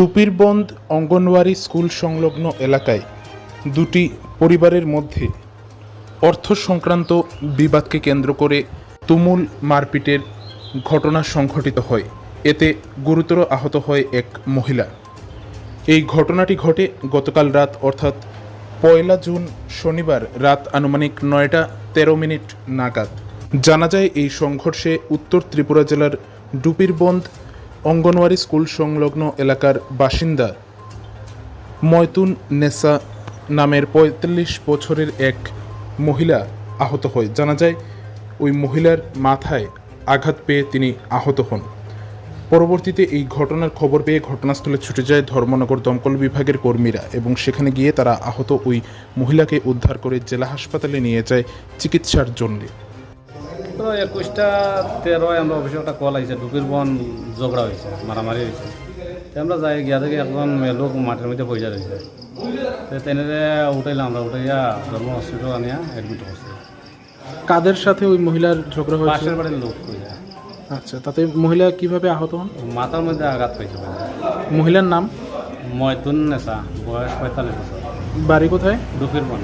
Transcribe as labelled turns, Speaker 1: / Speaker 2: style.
Speaker 1: ডুপিরবন্দ anganwadi school সংলগ্ন এলাকায় দুটি পরিবারের মধ্যে অর্থ সংক্রান্ত বিবাদকে কেন্দ্র করে তুমুল মারপিটের ঘটনা সংঘটিত হয়। এতে গুরুতর আহত হয় এক মহিলা। এই ঘটনাটি ঘটে গতকাল রাত, অর্থাৎ পয়লা জুন শনিবার রাত আনুমানিক নয়টা তেরো মিনিট নাগাদ। জানা যায়, এই সংঘর্ষে উত্তর ত্রিপুরা জেলার ডুপিরবন্দ অঙ্গনওয়াড়ি স্কুল সংলগ্ন এলাকার বাসিন্দা ময়তুন নেসা নামের পঁয়তাল্লিশ বছরের এক মহিলা আহত হয়। জানা যায়, ওই মহিলার মাথায় আঘাত পেয়ে তিনি আহত হন। পরবর্তীতে এই ঘটনার খবর পেয়ে ঘটনাস্থলে ছুটে যায় ধর্মনগর দমকল বিভাগের কর্মীরা এবং সেখানে গিয়ে তারা আহত ওই মহিলাকে উদ্ধার করে জেলা হাসপাতালে নিয়ে যায় চিকিৎসার জন্যে।
Speaker 2: তো একুশটা তেরোয় আমরা অফিসে একটা কল আইছে ডুপির বন ঝগড়া হয়েছে মারামারি হয়েছে তো আমরা যাই গিয়া থেকে একজন লোক মাঠের মধ্যে পয়সা রয়েছে তো তেনেরে উঠাইলাম আমরা উঠাইয়া ধর্ম হসপিটাল আনিয়া এডমিট করছি।
Speaker 1: কাদের সাথে ওই মহিলার ঝগড়া হয়েছে?
Speaker 2: পাশের বাড়ির লোক কইয়া
Speaker 1: আচ্ছা তাতে মহিলা কীভাবে আহত হন?
Speaker 2: মাথার মধ্যে আঘাত পাইছে
Speaker 1: মহিলার নাম?
Speaker 2: ময়তুন নেশা বয়স পঁয়তাল্লিশ বছর।
Speaker 1: বাড়ি কোথায়?
Speaker 2: ডুপির বন।